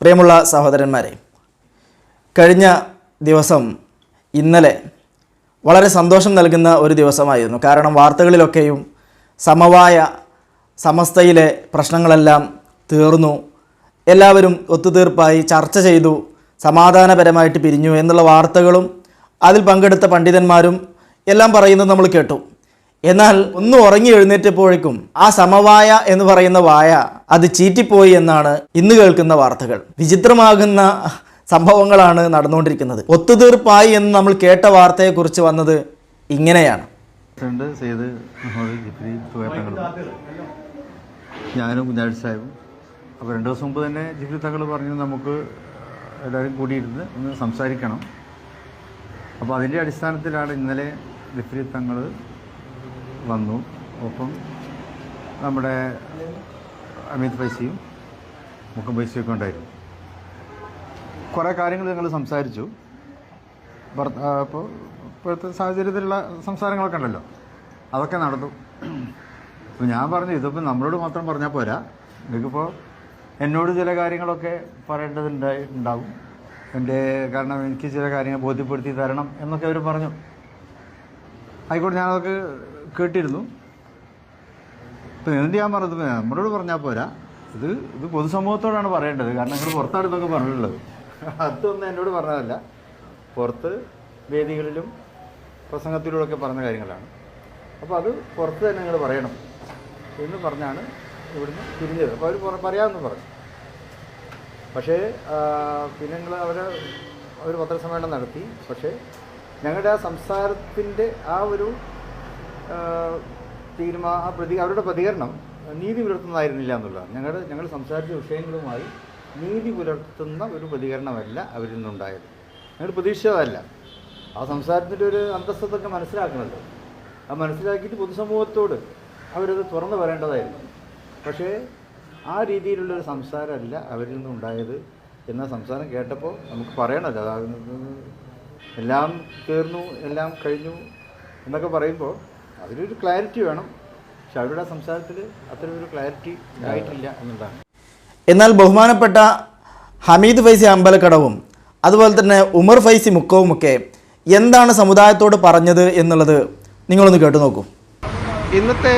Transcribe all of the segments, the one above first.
പ്രിയമുള്ള സഹോദരന്മാരെ കഴിഞ്ഞ ദിവസം ഇന്നലെ വളരെ സന്തോഷം നൽകുന്ന ഒരു ദിവസമായിരുന്നു. കാരണം വാർത്തകളിലൊക്കെയും സമവായ സമസ്തയിലെ പ്രശ്നങ്ങളെല്ലാം തീർന്നു. എല്ലാവരും ഒത്തുതീർപ്പായി ചർച്ച ചെയ്തു സമാധാനപരമായിട്ട് പിരിഞ്ഞു എന്നുള്ള വാർത്തകളും അതിൽ പങ്കെടുത്ത പണ്ഡിതന്മാരും എല്ലാം പറയുന്നത് നമ്മൾ കേട്ടു. എന്നാൽ ഒന്ന് ഉറങ്ങി എഴുന്നേറ്റപ്പോഴേക്കും ആ സമവായ എന്ന് പറയുന്ന വായ അത് ചീറ്റിപ്പോയി എന്നാണ് ഇന്ന് കേൾക്കുന്ന വാർത്തകൾ. വിചിത്രമാകുന്ന സംഭവങ്ങളാണ് നടന്നുകൊണ്ടിരിക്കുന്നത്. ഒത്തുതീർപ്പായി എന്ന് നമ്മൾ കേട്ട വാർത്തയെക്കുറിച്ച് വന്നത് ഇങ്ങനെയാണ്. ഞാനും കുഞ്ഞാഴ്ച സാഹിബും. അപ്പോൾ രണ്ട് ദിവസം മുമ്പ് തന്നെ ജിഫ്രി തങ്ങൾ പറഞ്ഞു നമുക്ക് എല്ലാവരും കൂടിയിരുന്ന് ഒന്ന് സംസാരിക്കണം. അപ്പോൾ അതിന്റെ അടിസ്ഥാനത്തിലാണ് ഇന്നലെ ജിഫ്രി തങ്ങൾ വന്നു. ഒപ്പം നമ്മുടെ അമിത് പൈസയും മുക്കം പൈസയും ഒക്കെ ഉണ്ടായിരുന്നു. കുറേ കാര്യങ്ങൾ ഞങ്ങൾ സംസാരിച്ചു. ഇപ്പോൾ ഇപ്പോഴത്തെ സാഹചര്യത്തിലുള്ള സംസാരങ്ങളൊക്കെ ഉണ്ടല്ലോ. അതൊക്കെ നടന്നു. അപ്പോൾ ഞാൻ പറഞ്ഞു ഇതിപ്പോൾ നമ്മളോട് മാത്രം പറഞ്ഞാൽ പോരാ. നിങ്ങൾക്കിപ്പോൾ എന്നോട് ചില കാര്യങ്ങളൊക്കെ പറയേണ്ടതുണ്ടായി ഉണ്ടാവും. എന്റെ കാരണം എനിക്ക് ചില കാര്യങ്ങൾ ബോധ്യപ്പെടുത്തി തരണം എന്നൊക്കെ അവർ പറഞ്ഞു. ആയിക്കോട്ടെ ഞാനതൊക്കെ കേട്ടിരുന്നു. ഇപ്പം എന്ത് ഞാൻ പറഞ്ഞത്? നമ്മളോട് പറഞ്ഞാൽ പോരാ. ഇത് ഇത് പൊതുസമൂഹത്തോടാണ് പറയേണ്ടത്. കാരണം നിങ്ങൾ പുറത്താണ് ഇതൊക്കെ പറഞ്ഞിട്ടുള്ളത്. അതൊന്നും എന്നോട് പറഞ്ഞതല്ല. പുറത്ത് വേദികളിലും പ്രസംഗത്തിലൂടെയൊക്കെ പറഞ്ഞ കാര്യങ്ങളാണ്. അപ്പോൾ അത് പുറത്ത് തന്നെ നിങ്ങൾ പറയണം എന്ന് പറഞ്ഞാണ് ഇവിടുന്ന് തിരിഞ്ഞത്. അപ്പോൾ അവർ പറയാമെന്ന് പറഞ്ഞു. പക്ഷേ പിന്നെ നിങ്ങൾ അവരെ അവർ പത്രസമ്മേളനം നടത്തി. പക്ഷേ ഞങ്ങളുടെ ആ സംസാരത്തിന്റെ ആ ഒരു തീരുമാ പ്രതി അവരുടെ പ്രതികരണം നീതി പുലർത്തുന്നതായിരുന്നില്ല എന്നുള്ളതാണ്. ഞങ്ങളുടെ ഞങ്ങൾ സംസാരിച്ച വിഷയങ്ങളുമായി നീതി പുലർത്തുന്ന ഒരു പ്രതികരണമല്ല അവരിൽ നിന്നുണ്ടായത്. ഞങ്ങൾ പ്രതീക്ഷിച്ചതല്ല. ആ സംസാരത്തിന്റെ ഒരു അന്തസ്സത്തൊക്കെ മനസ്സിലാക്കണമല്ലോ. ആ മനസ്സിലാക്കിയിട്ട് പൊതുസമൂഹത്തോട് അവരത് തുറന്നു പറയേണ്ടതായിരുന്നു. പക്ഷേ ആ രീതിയിലുള്ളൊരു സംസാരമല്ല അവരിൽ നിന്നുണ്ടായത് എന്ന സംസാരം കേട്ടപ്പോൾ നമുക്ക് പറയണമല്ലോ. അതാകുന്നത് എല്ലാം തീർന്നു എല്ലാം കഴിഞ്ഞു എന്നൊക്കെ പറയുമ്പോൾ അതിലൊരു ക്ലാരിറ്റി വേണം. പക്ഷെ അവരുടെ ആ സംസാരത്തിൽ അത്തരം ഒരു ക്ലാരിറ്റി ഉണ്ടായിട്ടില്ല എന്നുള്ളതാണ്. എന്നാൽ ബഹുമാനപ്പെട്ട ഹമീദ് ഫൈസി അമ്പലക്കടവും അതുപോലെ തന്നെ ഉമർ ഫൈസി മുക്കവുമൊക്കെ എന്താണ് സമുദായത്തോട് പറഞ്ഞത് എന്നുള്ളത് നിങ്ങളൊന്ന് കേട്ടു നോക്കൂ. ഇന്നത്തെ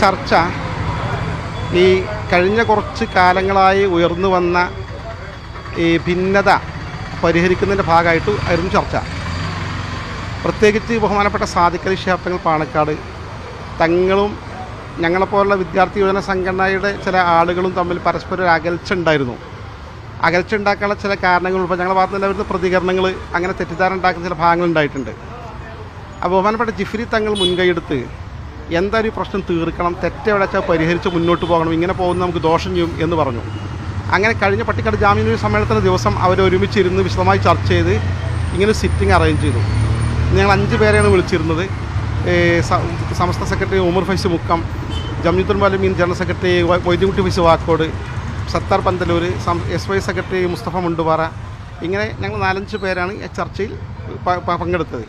ചർച്ച ഈ കഴിഞ്ഞ കുറച്ച് കാലങ്ങളായി ഉയർന്നു വന്ന ഈ ഭിന്നത പരിഹരിക്കുന്നതിന്റെ ഭാഗമായിട്ട് ആയിരുന്നു ചർച്ച. പ്രത്യേകിച്ച് ബഹുമാനപ്പെട്ട സാദിഖലി ശാബ്ദങ്ങൾ പാണക്കാട് തങ്ങളും ഞങ്ങളെപ്പോലുള്ള വിദ്യാർത്ഥി യുവജന സംഘടനയുടെ ചില ആളുകളും തമ്മിൽ പരസ്പരം ഒരു അകൽച്ച ഉണ്ടായിരുന്നു. അകൽച്ച ഉണ്ടാക്കാനുള്ള ചില കാരണങ്ങൾ ഇപ്പോൾ ഞങ്ങളുടെ ഭാഗത്ത് നിന്ന് വരുന്ന പ്രതികരണങ്ങൾ അങ്ങനെ തെറ്റിദ്ധാരണ ഉണ്ടാക്കുന്ന ചില ഭാഗങ്ങൾ ഉണ്ടായിട്ടുണ്ട്. അപ്പോൾ ബഹുമാനപ്പെട്ട ജിഫ്രി തങ്ങൾ മുൻകൈയെടുത്ത് എന്തായാലും ഈ പ്രശ്നം തീർക്കണം തെറ്റെവിടെ പരിഹരിച്ച് മുന്നോട്ട് പോകണം ഇങ്ങനെ പോകുന്ന നമുക്ക് ദോഷം ചെയ്യും എന്ന് പറഞ്ഞു. അങ്ങനെ കഴിഞ്ഞ പട്ടിക്കാട് ജാമ്യ സമ്മേളനത്തിന്റെ ദിവസം അവർ ഒരുമിച്ചിരുന്ന് വിശദമായി ചർച്ച ചെയ്ത് ഇങ്ങനെ സിറ്റിംഗ് അറേഞ്ച് ചെയ്തു. ഞങ്ങൾ അഞ്ച് പേരെയാണ് വിളിച്ചിരുന്നത്. Samastha secretary Umar Faizy Mukkam Jamiyyathul Muallimeen general secretary വ- Moideenkutty Faizy Vakkode Sathar Panthaloor S Y secretary Musthafa Mundupara ഇങ്ങനെ ഞങ്ങൾ നാലഞ്ച് പേരാണ് ചർച്ചയിൽ പങ്കെടുത്തത്.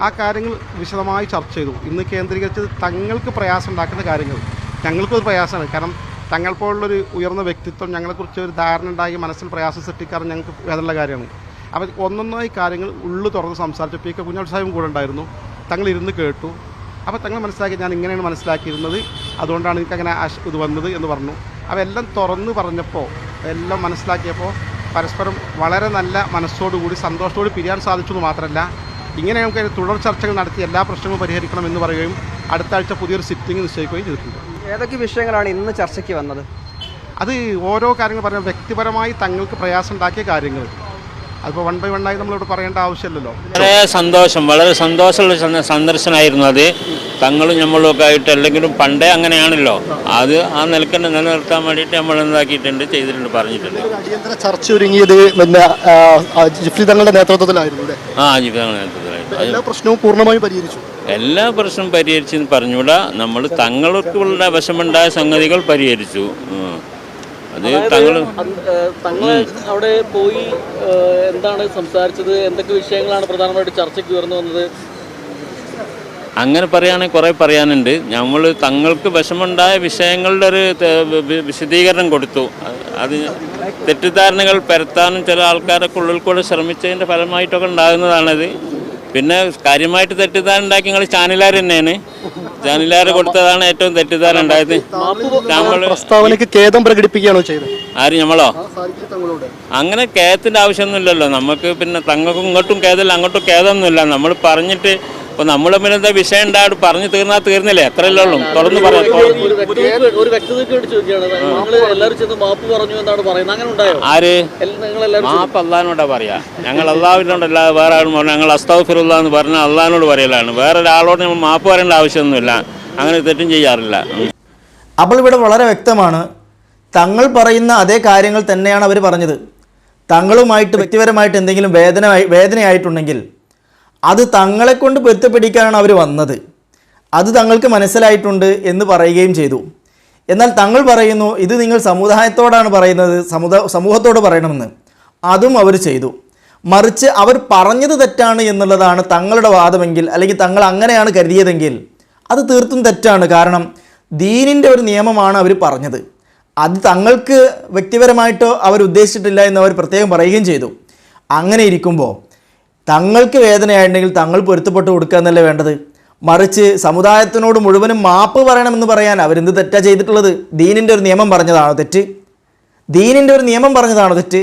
ആ കാര്യങ്ങൾ വിശദമായി ചർച്ച ചെയ്തു. ഇന്ന് കേന്ദ്രീകരിച്ചത് തങ്ങൾക്ക് പ്രയാസം ഉണ്ടാക്കുന്ന കാര്യങ്ങൾ. ഞങ്ങൾക്കൊരു പ്രയാസമാണ്. കാരണം തങ്ങൾ പോലുള്ളൊരു ഉയർന്ന വ്യക്തിത്വം ഞങ്ങളെക്കുറിച്ച് ഒരു ധാരണ ഉണ്ടാക്കി മനസ്സിൽ പ്രയാസം സൃഷ്ടിക്കാറ് ഞങ്ങൾക്ക് വേദനയുള്ള കാര്യമാണ്. അപ്പോൾ ഒന്നൊന്നായി കാര്യങ്ങൾ ഉള്ളു തുറന്ന് സംസാരിച്ചു. പി കെ കുഞ്ഞാൾ സാഹിബും കൂടെ ഉണ്ടായിരുന്നു. തങ്ങൾ ഇരുന്ന് കേട്ടു. അപ്പോൾ തങ്ങൾ മനസ്സിലാക്കി ഞാൻ ഇങ്ങനെയാണ് മനസ്സിലാക്കിയിരുന്നത്. അതുകൊണ്ടാണ് എനിക്ക് അങ്ങനെ ഇത് വന്നത് എന്ന് പറഞ്ഞു. അപ്പോൾ എല്ലാം തുറന്ന് പറഞ്ഞപ്പോൾ എല്ലാം മനസ്സിലാക്കിയപ്പോൾ പരസ്പരം വളരെ നല്ല മനസ്സോടുകൂടി സന്തോഷത്തോട് പിരിയാൻ സാധിച്ചു എന്ന് മാത്രമല്ല ഇങ്ങനെ നമുക്ക് തുടർ ചർച്ചകൾ നടത്തി എല്ലാ പ്രശ്നങ്ങളും പരിഹരിക്കണം എന്ന് പറയുകയും അടുത്ത ആഴ്ച പുതിയൊരു സിറ്റിംഗ് നിശ്ചയിക്കുകയും ചെയ്തിട്ടുണ്ട്. ഏതൊക്കെ വിഷയങ്ങളാണ് ഇന്ന് ചർച്ചയ്ക്ക് വന്നത്? അത് ഓരോ കാര്യങ്ങൾ പറഞ്ഞാൽ വ്യക്തിപരമായി തങ്ങൾക്ക് പ്രയാസം ഉണ്ടാക്കിയ കാര്യങ്ങൾ. അതിപ്പോൾ വൺ ബൈ വൺ ആയി നമ്മളിവിടെ പറയേണ്ട ആവശ്യമില്ലല്ലോ. വളരെ സന്തോഷം വളരെ സന്തോഷമുള്ള സന്ദ- സന്ദർശനമായിരുന്നു അത്. തങ്ങളും നമ്മളും ഒക്കെ ആയിട്ട് അല്ലെങ്കിലും പണ്ടേ അങ്ങനെയാണല്ലോ. അത് ആ നിലയ്ക്ക് നിലനിർത്താൻ വേണ്ടിയിട്ട് നമ്മൾ എന്താക്കിയിട്ടുണ്ട് ചെയ്തിട്ടുണ്ട് പറഞ്ഞിട്ടുണ്ട്. അടിയന്തര ചർച്ച ഒരുങ്ങിയത് പിന്നെ ആ, തങ്ങളുടെ നേതൃത്വത്തിലായിരുന്നു ആ നേതൃത്വത്തിലായിട്ട് അത് എല്ലാ പ്രശ്നവും പൂർണമായും പരിഹരിച്ചു. എല്ലാ പ്രശ്നവും പരിഹരിച്ചെന്ന് പറഞ്ഞുകൂടാ. നമ്മൾ തങ്ങൾക്കുള്ള വശമുണ്ടായ സംഗതികൾ പരിഹരിച്ചു. തങ്ങൾ അവിടെ പോയി എന്താണ് സംസാരിച്ചത്? എന്തൊക്കെ വിഷയങ്ങളാണ് പ്രധാനമായിട്ട് ചർച്ചയ്ക്ക് ഉയർന്നു വന്നത്? അങ്ങനെ പറയുകയാണെങ്കിൽ കുറേ പറയാനുണ്ട്. നമ്മൾ തങ്ങൾക്ക് വിഷമുണ്ടായ വിഷയങ്ങളുടെ ഒരു വിശദീകരണം കൊടുത്തു. അത് അത് തെറ്റിദ്ധാരണകൾ പരത്താനും ചില ആൾക്കാരൊക്കെ ഉള്ളിൽ കൂടെ ശ്രമിച്ചതിന്റെ ഫലമായിട്ടൊക്കെ ഉണ്ടാകുന്നതാണത്. പിന്നെ കാര്യമായിട്ട് തെറ്റിദ്ധാരണ ഉണ്ടാക്കി നിങ്ങൾ ചാനലുകാർ തന്നെയാണ്. ചാനലുകാർ കൊടുത്തതാണ് ഏറ്റവും തെറ്റിദ്ധാരണ ഉണ്ടായത്. പ്രസ്താവനയ്ക്ക് ഖേദം പ്രകടിപ്പിക്കുകയാണോ ചെയ്തത്? ആര് നമ്മളോ തങ്ങളോട്. അങ്ങനെ ഖേദത്തിന്റെ ആവശ്യമൊന്നുമില്ലല്ലോ. നമുക്ക് പിന്നെ തങ്ങൾക്കും ഇങ്ങോട്ടും കേതല്ല അങ്ങോട്ടും കേതൊന്നുമില്ല നമ്മൾ പറഞ്ഞിട്ട് ഇപ്പോൾ നമ്മൾ തമ്മിൽ എന്താ വിഷയം ഉണ്ടാ? പറഞ്ഞു തീർന്നാ തീർന്നില്ലേ? എത്രയല്ലേ ഉള്ളൂ. തുറന്ന് പറയാം. ആര് നിങ്ങൾ എല്ലാവരും മാപ്പ് അള്ളഹാനോടാ പറയാ. ഞങ്ങൾ അള്ളാഹുവിനോടല്ല വേറെ ആളും പറഞ്ഞു ഞങ്ങൾ അസ്താഫിറുള്ള എന്ന് പറഞ്ഞാൽ അള്ളഹാനോട് പറയലാണ്. വേറെ ഒരാളോട് നമ്മൾ മാപ്പ് പറയേണ്ട ആവശ്യമൊന്നുമില്ല. അങ്ങനെ തെറ്റും ചെയ്യാറില്ല. അപ്പോൾ ഇവിടെ വളരെ വ്യക്തമാണ്. തങ്ങൾ പറയുന്ന അതേ കാര്യങ്ങൾ തന്നെയാണ് അവർ പറഞ്ഞത്. തങ്ങളുമായിട്ട് വ്യക്തിപരമായിട്ട് എന്തെങ്കിലും വേദന വേദനയായിട്ടുണ്ടെങ്കിൽ അത് തങ്ങളെ കൊണ്ട് പൊരുത്തപ്പെടിക്കാനാണ് അവർ വന്നത്. അത് തങ്ങൾക്ക് മനസ്സിലായിട്ടുണ്ട് എന്ന് പറയുകയും ചെയ്തു. എന്നാൽ തങ്ങൾ പറയുന്നു ഇത് നിങ്ങൾ സമുദായത്തോടാണ് പറയുന്നത് സമുദായ സമൂഹത്തോട് പറയണമെന്ന്. അതും അവർ ചെയ്തു. മറിച്ച് അവർ പറഞ്ഞത് തെറ്റാണ് എന്നുള്ളതാണ് തങ്ങളുടെ വാദമെങ്കിൽ അല്ലെങ്കിൽ തങ്ങൾ അങ്ങനെയാണ് കരുതിയതെങ്കിൽ അത് തീർത്തും തെറ്റാണ്. കാരണം ദീനിന്റെ ഒരു നിയമമാണ് അവർ പറഞ്ഞത്. അത് തങ്ങൾക്ക് വ്യക്തിപരമായിട്ടോ അവർ ഉദ്ദേശിച്ചിട്ടില്ല എന്ന് അവർ പ്രത്യേകം പറയുകയും ചെയ്തു. അങ്ങനെ ഇരിക്കുമ്പോൾ തങ്ങൾക്ക് വേദനയായിട്ടുണ്ടെങ്കിൽ തങ്ങൾ പൊരുത്തപ്പെട്ട് കൊടുക്കുക എന്നല്ലേ വേണ്ടത്? മറിച്ച് സമുദായത്തിനോട് മുഴുവനും മാപ്പ് പറയണമെന്ന് പറയാൻ അവരെന്ത് തെറ്റാ ചെയ്തിട്ടുള്ളത്? ദീനിന്റെ ഒരു നിയമം പറഞ്ഞതാണോ തെറ്റ്? ദീനിന്റെ ഒരു നിയമം പറഞ്ഞതാണോ തെറ്റ്?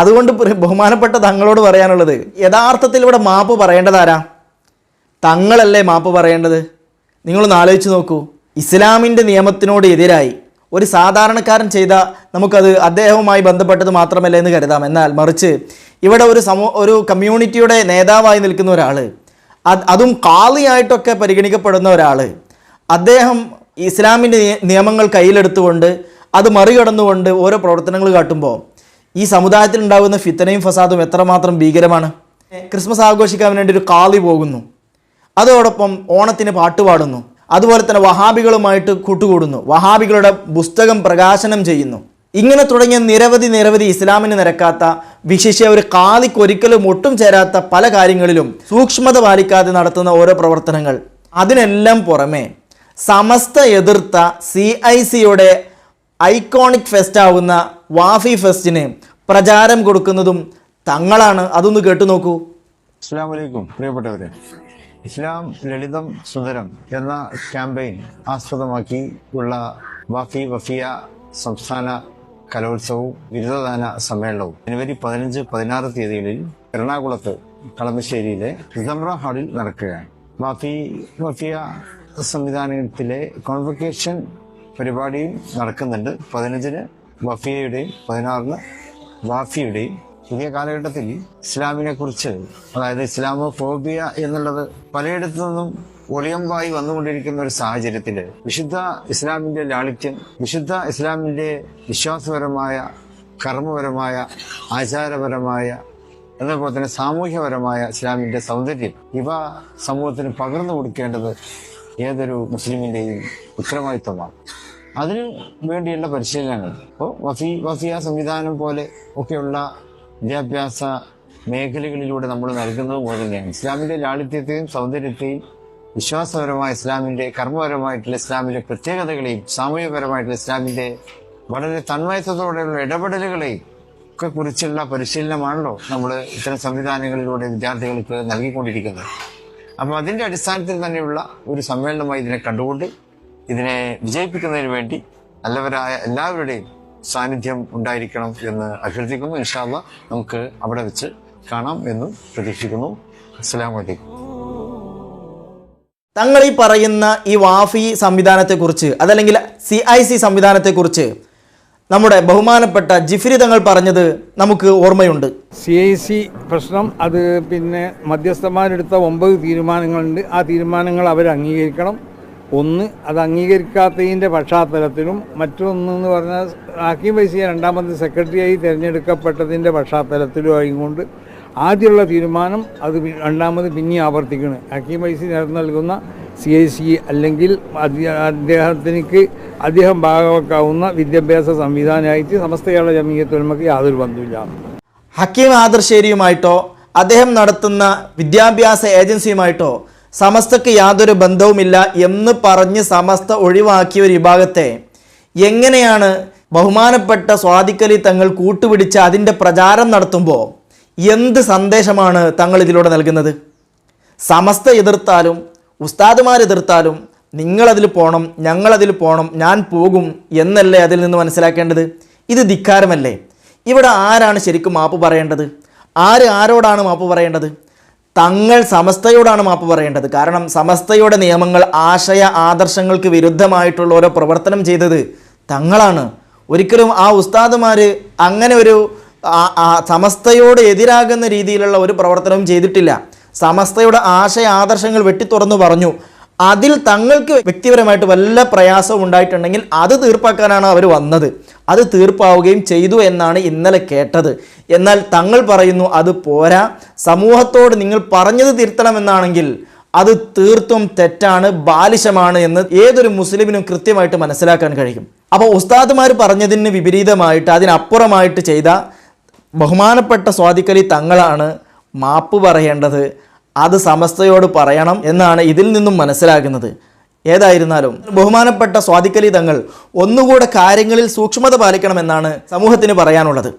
അതുകൊണ്ട് ബഹുമാനപ്പെട്ട തങ്ങളോട് പറയാനുള്ളത് യഥാർത്ഥത്തിൽ ഇവിടെ മാപ്പ് പറയേണ്ടതാരാ തങ്ങളല്ലേ മാപ്പ് പറയേണ്ടത്? നിങ്ങളൊന്ന് ആലോചിച്ച് നോക്കൂ. ഇസ്ലാമിന്റെ നിയമത്തിനോട് എതിരായി ഒരു സാധാരണക്കാരൻ ചെയ്ത നമുക്കത് അദ്ദേഹവുമായി ബന്ധപ്പെട്ടത് മാത്രമല്ല എന്ന് കരുതാം. എന്നാൽ മറിച്ച് ഇവിടെ ഒരു സമൂ ഒരു കമ്മ്യൂണിറ്റിയുടെ നേതാവായി നിൽക്കുന്ന ഒരാൾ അത് കാളിയായിട്ടൊക്കെ പരിഗണിക്കപ്പെടുന്ന ഒരാൾ അദ്ദേഹം ഇസ്ലാമിന്റെ നിയമങ്ങൾ കയ്യിലെടുത്തുകൊണ്ട് അത് മറികടന്നുകൊണ്ട് ഓരോ പ്രവർത്തനങ്ങൾ കാട്ടുമ്പോൾ ഈ സമുദായത്തിൽ ഉണ്ടാകുന്ന ഫിത്തനയും ഫസാദും എത്രമാത്രം ഭീകരമാണ്. ക്രിസ്മസ് ആഘോഷിക്കാൻ വേണ്ടി ഒരു കാളി പോകുന്നു. അതോടൊപ്പം ഓണത്തിന് പാട്ടുപാടുന്നു അതുപോലെ തന്നെ വഹാബികളുമായിട്ട് കൂട്ടുകൂടുന്നു. വഹാബികളുടെ പുസ്തകം പ്രകാശനം ചെയ്യുന്നു. ഇങ്ങനെ തുടങ്ങിയ നിരവധി നിരവധി ഇസ്ലാമിന് നിരക്കാത്ത വിശേഷ ഒരു കാലിക്കൊരിക്കലും ഒട്ടും ചേരാത്ത പല കാര്യങ്ങളിലും സൂക്ഷ്മത പാലിക്കാതെ നടത്തുന്ന ഓരോ പ്രവർത്തനങ്ങൾ. അതിനെല്ലാം പുറമെ സമസ്ത എതിർത്ത സി ഐ സിയുടെ ഐക്കോണിക് ഫെസ്റ്റ് ആവുന്ന വാഫി ഫെസ്റ്റിന് പ്രചാരം കൊടുക്കുന്നതും തങ്ങളാണ്. അതൊന്ന് കേട്ടു നോക്കൂ. അസ്സാം വലൈക്കും പ്രിയപ്പെട്ടവരെ. ഇസ്ലാം ലളിതം സുന്ദരം എന്ന ക്യാമ്പയിൻ ആസ്പദമാക്കി ഉള്ള വാഫി വഫിയ സംസ്ഥാന കലോത്സവവും ബിരുദദാന സമ്മേളനവും ജനുവരി പതിനഞ്ച് പതിനാറ് തീയതികളിൽ എറണാകുളത്ത് കളമശ്ശേരിയിലെ റിസംറ ഹാളിൽ നടക്കുകയാണ്. മാഫി മാഫിയ സംവിധാനത്തിലെ കോൺവക്കേഷൻ പരിപാടിയും നടക്കുന്നുണ്ട്. പതിനഞ്ചിന് വഫിയയുടെയും പതിനാറിന് വാഫിയുടെയും പുതിയ കാലഘട്ടത്തിൽ ഇസ്ലാമിനെ കുറിച്ച് അതായത് ഇസ്ലാമോ ഫോബിയ എന്നുള്ളത് പലയിടത്തു നിന്നും ഒളിയമ്പായി വന്നുകൊണ്ടിരിക്കുന്ന ഒരു സാഹചര്യത്തിൽ വിശുദ്ധ ഇസ്ലാമിന്റെ ലാളിത്യം വിശുദ്ധ ഇസ്ലാമിന്റെ വിശ്വാസപരമായ കർമ്മപരമായ ആചാരപരമായ അതേപോലെ തന്നെ സാമൂഹ്യപരമായ ഇസ്ലാമിന്റെ സൗന്ദര്യം. ഇവ സമൂഹത്തിന് പകർന്നു കൊടുക്കേണ്ടത് ഏതൊരു മുസ്ലിമിന്റെയും ഉത്തരവാദിത്വമാണ്. അതിന് വേണ്ടിയുള്ള പരിശീലനങ്ങൾ. ഇപ്പോൾ വഫി വഫിയ സംവിധാനം പോലെ ഒക്കെയുള്ള വിദ്യാഭ്യാസ മേഖലകളിലൂടെ നമ്മൾ നൽകുന്നത് പോലെ തന്നെയാണ്. ഇസ്ലാമിന്റെ ലാളിത്യത്തെയും സൗന്ദര്യത്തെയും വിശ്വാസപരമായ ഇസ്ലാമിന്റെ കർമ്മപരമായിട്ടുള്ള ഇസ്ലാമിന്റെ പ്രത്യേകതകളെയും സാമൂഹ്യപരമായിട്ടുള്ള ഇസ്ലാമിന്റെ വളരെ തന്മയത്വത്തോടെയുള്ള ഇടപെടലുകളെയും ഒക്കെ കുറിച്ചുള്ള പരിശീലനമാണല്ലോ നമ്മൾ ഇത്തരം സംവിധാനങ്ങളിലൂടെ വിദ്യാർത്ഥികൾക്ക് നൽകിക്കൊണ്ടിരിക്കുന്നത്. അപ്പോൾ അതിന്റെ അടിസ്ഥാനത്തിൽ തന്നെയുള്ള ഒരു സമ്മേളനമായി ഇതിനെ കണ്ടുകൊണ്ട് ഇതിനെ വിജയിപ്പിക്കുന്നതിന് വേണ്ടി നല്ലവരായ എല്ലാവരുടെയും സാന്നിധ്യം ഉണ്ടായിരിക്കണം എന്ന് അഭ്യർത്ഥിക്കുന്നു. ഇൻഷാല്ല നമുക്ക് അവിടെ വെച്ച് കാണാം എന്നും പ്രതീക്ഷിക്കുന്നു. അസ്സാം അലൈക്കും. തങ്ങൾ ഈ പറയുന്ന ഈ വാഫി സംവിധാനത്തെക്കുറിച്ച് അതല്ലെങ്കിൽ സി ഐ സി സംവിധാനത്തെക്കുറിച്ച് നമ്മുടെ ബഹുമാനപ്പെട്ട ജിഫ്രി തങ്ങൾ പറഞ്ഞത് നമുക്ക് ഓർമ്മയുണ്ട്. സി ഐ സി പ്രശ്നം അത് പിന്നെ മധ്യസ്ഥന്മാരെടുത്ത ഒമ്പത് തീരുമാനങ്ങളുണ്ട്. ആ തീരുമാനങ്ങൾ അവർ അംഗീകരിക്കണം. ഒന്ന് അത് അംഗീകരിക്കാത്തതിന്റെ പശ്ചാത്തലത്തിലും മറ്റൊന്നെന്ന് പറഞ്ഞാൽ ഹക്കീം വൈസിയ രണ്ടാമത് സെക്രട്ടറിയായി തിരഞ്ഞെടുക്കപ്പെട്ടതിന്റെ പശ്ചാത്തലത്തിലും ആയിക്കൊണ്ട് ആദ്യമുള്ള തീരുമാനം അത് രണ്ടാമത് പിന്നെ ആവർത്തിക്കണം. ഹക്കീം വൈസി നേതൃത്വം നൽകുന്ന സി ഐ സി അല്ലെങ്കിൽ അദ്ദേഹത്തിന് അദ്ദേഹം ഭാഗമാക്കാവുന്ന വിദ്യാഭ്യാസ സംവിധാനമായിട്ട് സമസ്ത കേരള ജമീയത്തൊരുമക്ക് യാതൊരു ബന്ധമില്ല ഹക്കീം ആദർശേരിയുമായിട്ടോ അദ്ദേഹം നടത്തുന്ന വിദ്യാഭ്യാസ ഏജൻസിയുമായിട്ടോ സമസ്തക്ക് യാതൊരു ബന്ധവുമില്ല എന്ന് പറഞ്ഞ് സമസ്ത ഒഴിവാക്കിയ ഒരു വിഭാഗത്തെ എങ്ങനെയാണ് ബഹുമാനപ്പെട്ട സ്വാധിക്കലി തങ്ങൾ കൂട്ടുപിടിച്ച് അതിന്റെ പ്രചാരം നടത്തുമ്പോൾ എന്ത് സന്ദേശമാണ് തങ്ങൾ ഇതിലൂടെ നൽകുന്നത്? സമസ്ത എതിർത്താലും ഉസ്താദുമാർ എതിർത്താലും നിങ്ങളതിൽ പോകണം ഞങ്ങളതിൽ പോകണം ഞാൻ പോകും എന്നല്ലേ അതിൽ നിന്ന് മനസ്സിലാക്കേണ്ടത്? ഇത് ധിക്കാരമല്ലേ? ഇവിടെ ആരാണ് ശരിക്കും മാപ്പ് പറയേണ്ടത്? ആര് ആരോടാണ് മാപ്പ് പറയേണ്ടത്? തങ്ങൾ സമസ്തയോടാണ് മാപ്പ് പറയേണ്ടത്. കാരണം സമസ്തയുടെ നിയമങ്ങൾ ആശയ ആദർശങ്ങൾക്ക് വിരുദ്ധമായിട്ടുള്ള ഓരോ പ്രവർത്തനം ചെയ്തത് തങ്ങളാണ്. ഒരിക്കലും ആ ഉസ്താദുമാർ അങ്ങനെ ഒരു സമസ്തയോട് എതിരാകുന്ന രീതിയിലുള്ള ഒരു പ്രവർത്തനവും ചെയ്തിട്ടില്ല. സമസ്തയുടെ ആശയ ആദർശങ്ങൾ വെട്ടിത്തുറന്നു പറഞ്ഞു. അതിൽ തങ്ങൾക്ക് വ്യക്തിപരമായിട്ട് വല്ല പ്രയാസവും ഉണ്ടായിട്ടുണ്ടെങ്കിൽ അത് തീർപ്പാക്കാനാണ് അവർ വന്നത്. അത് തീർപ്പാവുകയും ചെയ്തു എന്നാണ് ഇന്നലെ കേട്ടത്. എന്നാൽ തങ്ങൾ പറയുന്നു അത് പോരാ. സമൂഹത്തോട് നിങ്ങൾ പറഞ്ഞത് തിരുത്തണമെന്നാണെങ്കിൽ അത് തീർത്തും തെറ്റാണ് ബാലിശമാണ് എന്ന് ഏതൊരു മുസ്ലിമിനും കൃത്യമായിട്ട് മനസ്സിലാക്കാൻ കഴിയും. അപ്പോൾ ഉസ്താദ്മാർ പറഞ്ഞതിന് വിപരീതമായിട്ട് അതിനപ്പുറമായിട്ട് ചെയ്ത ബഹുമാനപ്പെട്ട സ്വാദിക്കലി തങ്ങളാണ് മാപ്പ് പറയേണ്ടത്. അത് സമസ്തയോട് പറയണം എന്നാണ് ഇതിൽ നിന്നും മനസ്സിലാകുന്നത്. ഏതായിരുന്നാലും ബഹുമാനപ്പെട്ട സ്വാധിക്കലി തങ്ങൾ ഒന്നുകൂടെ കാര്യങ്ങളിൽ സൂക്ഷ്മത പാലിക്കണമെന്നാണ് സമൂഹത്തിന് പറയാനുള്ളത്.